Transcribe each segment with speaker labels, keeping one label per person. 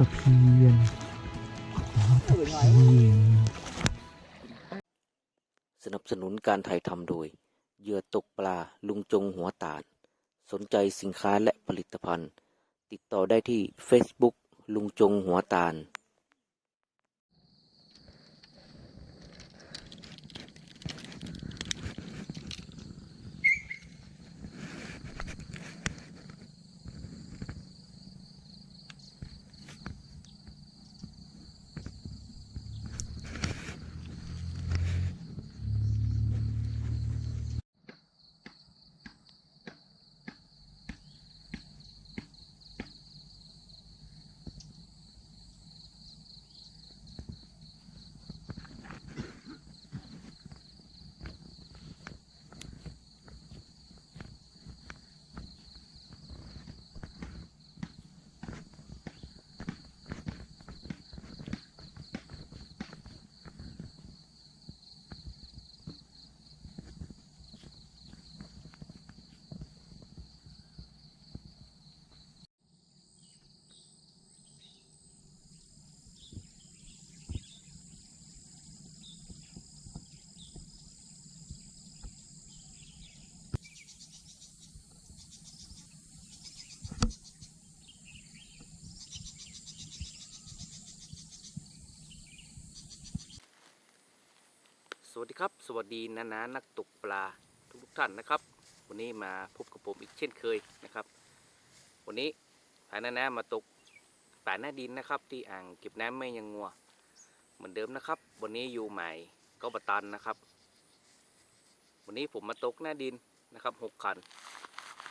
Speaker 1: ตะเพียนตะเพียน
Speaker 2: สนับสนุนการถ่ายทำโดย เหยื่อตกปลาลุงจงหัวตาลสนใจสินค้าและผลิตภัณฑ์ ติดต่อได้ที่ Facebook ลุงจงหัวตาล วัสดีครับ สวัสดีนานานักตกปลาทุกทุกท่านนะครับ วันนี้มาพบกับผมอีกเช่นเคยนะครับ วันนี้พานานามาตกป่าหน้าดินนะครับ ที่อ่างเก็บน้ำแม่ยังงัว เหมือนเดิมนะครับ วันนี้อยู่ใหม่ก็บตันนะครับ วันนี้ผมมาตกหน้าดินนะครับหกคัน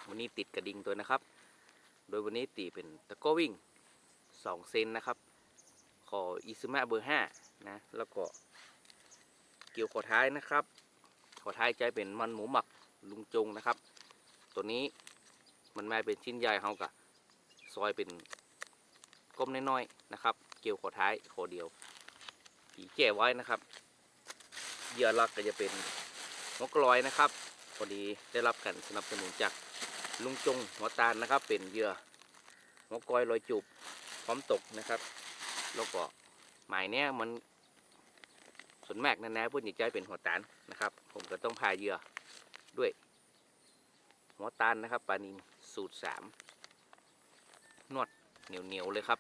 Speaker 2: วันนี้ติดกระดิ่งตัวนะครับ โดยวันนี้ตีเป็นตะโก้วิ่งสองเซนนะครับ ขออิซึมะเบอร์ห้านะแล้วก็ กี่ยวขอท้ายนะครับ ขอท้ายใจเป็นมันหมูหมักลุงจงนะครับ ตัวนี้มันมาเป็นชิ้นใหญ่เขากะซอยเป็นก้มน้อยๆนะครับ เกี่ยวขอท้ายขอเดียวผีแก่ไว้นะครับเหยื่อลักก็จะเป็นนกกลอยนะครับพอดีได้รับการสนับสนุนจากลุงจงหัวตาลนะครับ เป็นเหยื่อหัวกลอยลอยจูบพร้อมตกนะครับ แล้วก็หมายเนี้ยมัน ส่วนมากนะนะพูดใหญ่เป็นหัวตาลนะครับ ผมก็ต้องพาเหยื่อด้วย หัวตาลนะครับปลานินสูตรสามนวดเหนียวเหนียวๆเลยครับ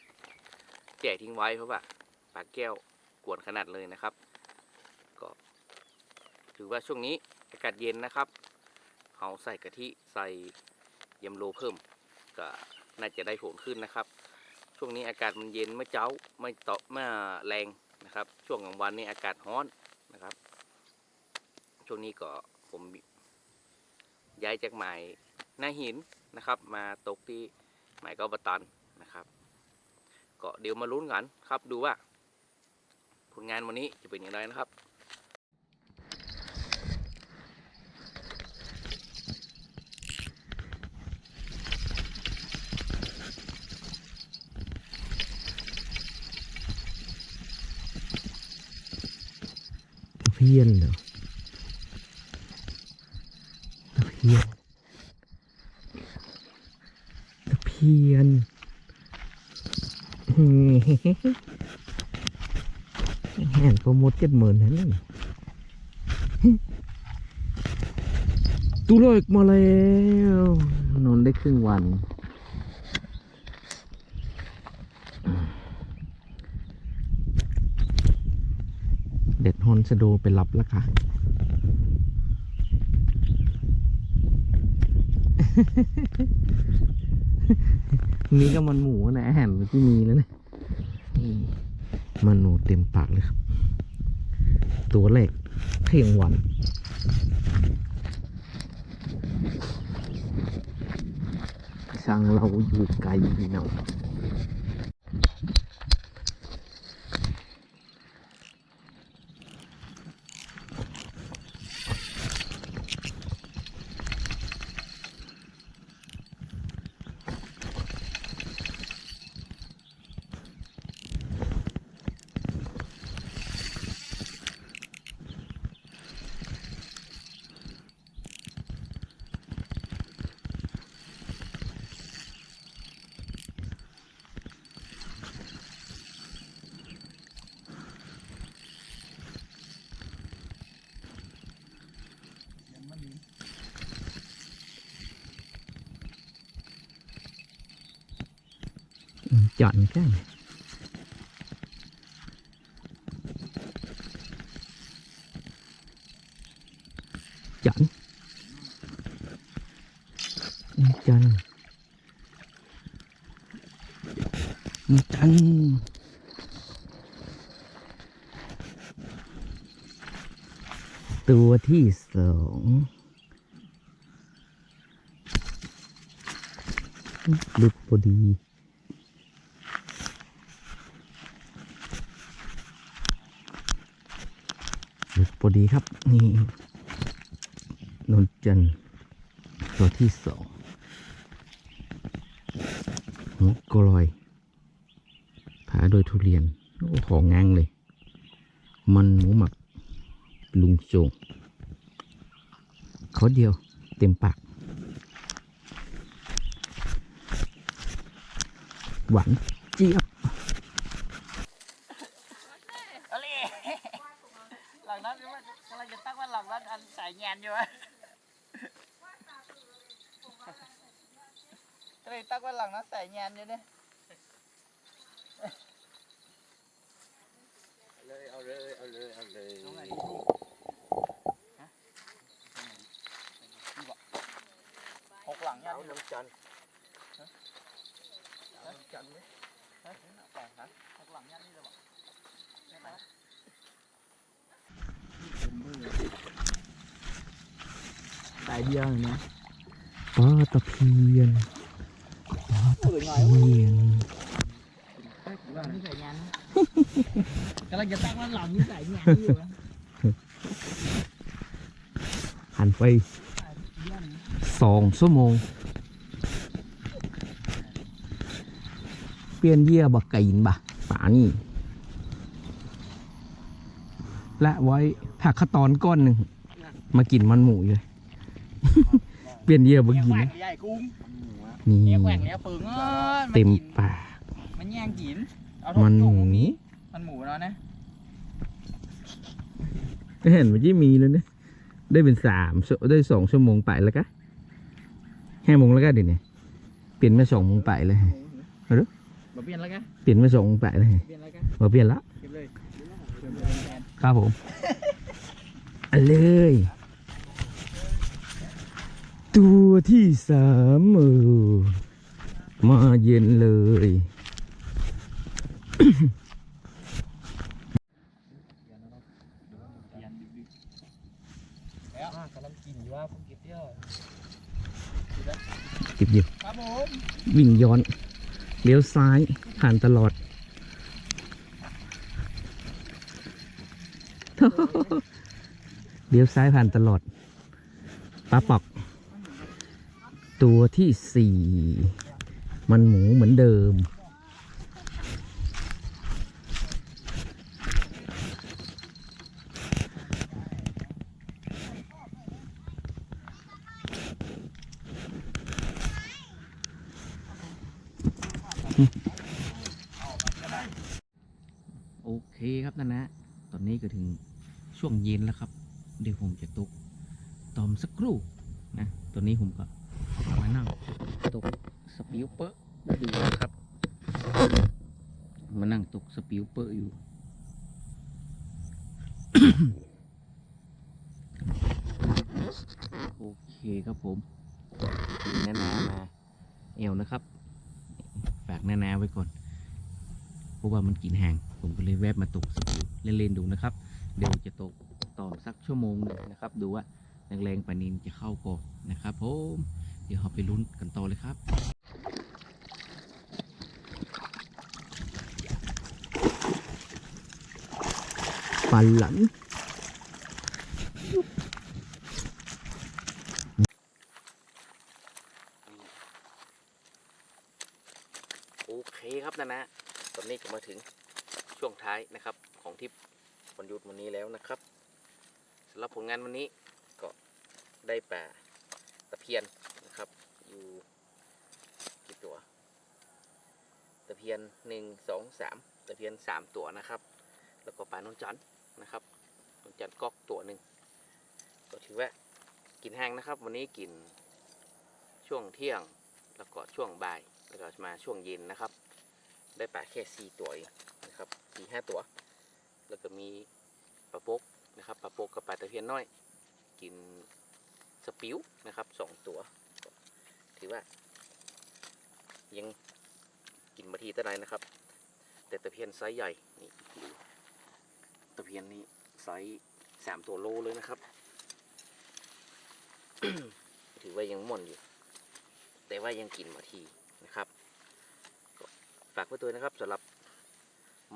Speaker 2: แจ่ทิ้งไว้เพราะว่าปลาแก้วกวนขนาดเลยนะครับ ก็ถือว่าช่วงนี้อากาศเย็นนะครับเขาใส่กะทิใส่ยำโลเพิ่ม ก็น่าจะได้ผลขึ้นนะครับ ช่วงนี้อากาศมันเย็นไม่เจ้าไม่ตาะไม่แรง นะครับ ช่วงกลางวันนี่อากาศร้อนนะครับ ช่วงนี้ก็ผมย้ายจากหมายหน้าหินนะครับ มาตกที่หมายเกาบตันนะครับ ก็เดี๋ยวมาลุ้นกันครับดูว่า ผลงานวันนี้จะเป็นอย่างไรนะครับ
Speaker 1: เพี้ยนเหรอตะเพียนตะเพียนแห่นโปรโมทเจ็ดหมื่นนั่นเองตู้โลกมาแล้ว นอนได้ครึ่งวัน ด็ดฮอนสะโดไปรับแล้วค่ะ นี่ก็มันหมูนะอาหารที่มีแล้วนะมันหนูเต็มปากเลยครับ ตัวเล็กเพียงวันสั่งเราอยู่ไกลเนาะ
Speaker 2: chọn cái này chọn chân chân ตัวที่สองหลุดพอดี หลุด พอดีครับ นี่นนจันตัวที่สองหัวกลอยผาโดยทุเรียนโอ้ของงางเลย มันหมูหมักลุงโจงเขาเดียวเต็มปาก หวานเจี๊ยบ
Speaker 3: อะไรหลังนั้นกำลังจะตั้งว่าหลังนั้นอันสายแงนอยู่วะ ก็เลยตั้งว่าหลังนั้นสายแงนอยู่เนี่ยเอาเลยเอาเลยเอาเลยเอาเลยหกหลังยันน้ำจันน้ำจันไหมฮะต่อฮะหกหลังยันนี่เลยบอกได้ไหม
Speaker 2: ตายเดียวนะปลาตะเพียนปลา ตะเพียน
Speaker 3: กำลังจะตั้งว่าหลังนี่ใส่งานอยู่
Speaker 2: หันไปสองชั่วโมง เปลี่ยนเยี่ยบักไก่ยินบะป่านี่ และไว้ผักขตอนก้อนหนึ่ง มากินมันหมูเลย เปลี่ยนเยี่ยบักยินนะ นี่
Speaker 3: เนี่ยแหว่งแล้วปึงเอ้ย
Speaker 2: เต็มปาก
Speaker 3: มันแย่งกินเอา
Speaker 2: มันห
Speaker 3: ถุ
Speaker 2: มู
Speaker 3: งมีมันหมูเนาะนะ
Speaker 2: เห็นเมื่อกี้มีแล้วเนี่ยได้เป็นสามชั่วได้สองชั่วโมงไปแล้วกะห้าโมงแล้วก็เดี๋ยวนี้เปลี่ยนมาสองโมงไปเลยเอาดู
Speaker 3: มาเปลี่ยนแล้วกัน
Speaker 2: เปลี่ยนมาสองโมงไปเลย
Speaker 3: เปลี่ยนแล้วกัน
Speaker 2: มาเปลี่ยนละ
Speaker 3: เก็บเลยเปลี่ยนแทน
Speaker 2: ครับผมเอาเลย ตัวที่สามเออมาเย็นเลย
Speaker 3: แล้วกำลังกินอยู่ว่าผมเก็บเที่ยว
Speaker 2: ก็บเดียว
Speaker 3: ครับผม
Speaker 2: วิ่งย้อน เลี้ยวซ้ายผ่านตลอดเลี้ยวซ้ายผ่านตลอดปลาปอก ตัวที่สี่ มันหมูเหมือนเดิม โอเคครับนั่นนะ ตอนนี้ก็ถึงช่วงเย็นแล้วครับ เดี๋ยวผมจะตกตอมสักครู่นะ ตอนนี้ผมก็ มานั่งตกสปิวเปอร์ได้ดูนะครับ มานั่งตกสปิวเปอร์อยู่โอเคครับผมแนานามาเอวนะครับ ฝากแนานาไว้ก่อน เพราะว่ามันกินแห้งผมก็เลยแวบมาตกสกิลเล่นๆดูนะครับ เดี๋ยวจะตกต่อสักชั่วโมงหนึงนะครับ ดูว่าแรงๆปานินจะเข้าก่อนนะครับผม เดี๋ยวเราไปลุ้นกันต่อเลยครับปันหลัง
Speaker 4: โอเคครับนะนะตอนนี้ก็มาถึงช่วงท้ายนะครับ ของทริปวันหยุดวันนี้แล้วนะครับสำหรับผลงานวันนี้ก็ได้ปลาตะเพียน นะครับอยู่กี่ตัว ตะเพียนหนึ่งสองสามตะเพียนสามตัวนะครับ แล้วก็ปลานนจันนะครับนนจันก๊อกตัวหนึ่งก็ถือว่ากินแห้งนะครับ วันนี้กินช่วงเที่ยงแล้วก็ช่วงบ่ายแล้วก็มาช่วงเย็นนะครับ
Speaker 2: ได้ปลาแค่สี่ตัวเองนะครับสี่ห้าตัว แล้วก็มีปลาโปกนะครับปลาโปกกับปลาตะเพียนน้อย กินสปิวนะครับสองตัว ถือว่า ยังกินมาทีตะไนนะครับ แต่ตะเพียนไซส์ใหญ่นี่ตะเพียนนี้ไซส์สามตัวโลเลยนะครับ ถือว่ายังม่อนอยู่ แต่ว่ายังกินมาทีนะครับฝากไว้ตัวนะครับสำหรับ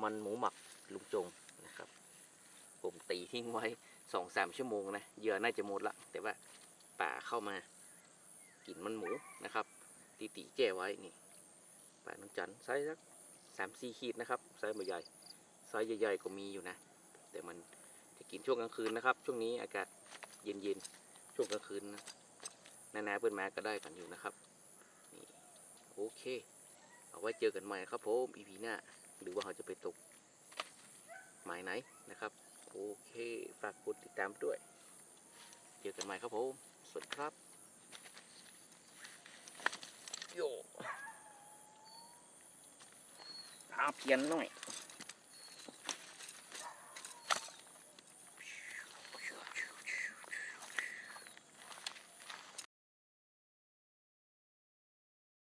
Speaker 2: มันหมูหมักลุงจงนะครับ ผมตีทิ้งไว้สองสามชั่วโมงนะเหยื่อน่าจะหมดละแต่ว่าป่าเข้ามา กลิ่นมันหมูนะครับ ตีตีแก้ไว้นี่ป่าน้ำจันทร์ไซส์สักสามสี่ขีดนะครับไซส์ใหญ่ไซส์ใหญ่ๆก็มีอยู่นะ แต่มันจะกินช่วงกลางคืนนะครับ ช่วงนี้อากาศเย็นๆช่วงกลางคืนนะนานาเพื่อนมาก็ได้กันอยู่นะครับนี่โอเคเอาไว้เจอกันใหม่ครับผมอีพีหน้าหรือว่าเราจะไปตกหมายไหนนะครับ โอเค ฝากกดติดตามด้วย เจอกันใหม่ครับผม สวัสดีครับ โยอาเพียนหน่อย